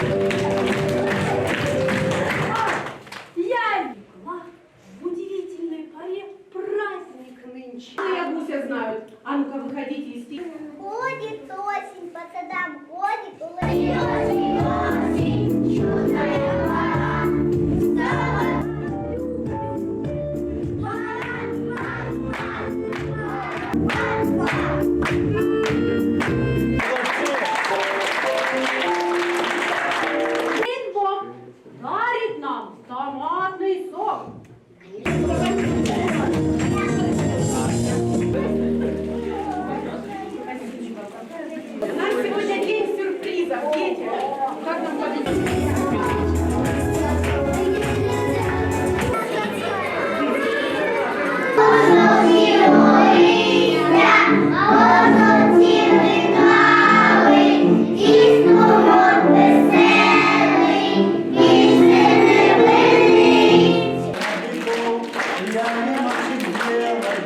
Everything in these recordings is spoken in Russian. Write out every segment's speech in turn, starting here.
Я Никола, в удивительной паре праздник нынче. А, я Гуся знают. А ну-ка, выходите из фильма. Ходит осень, по садам ходит,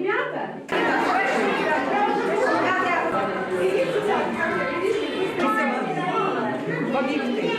Obrigada!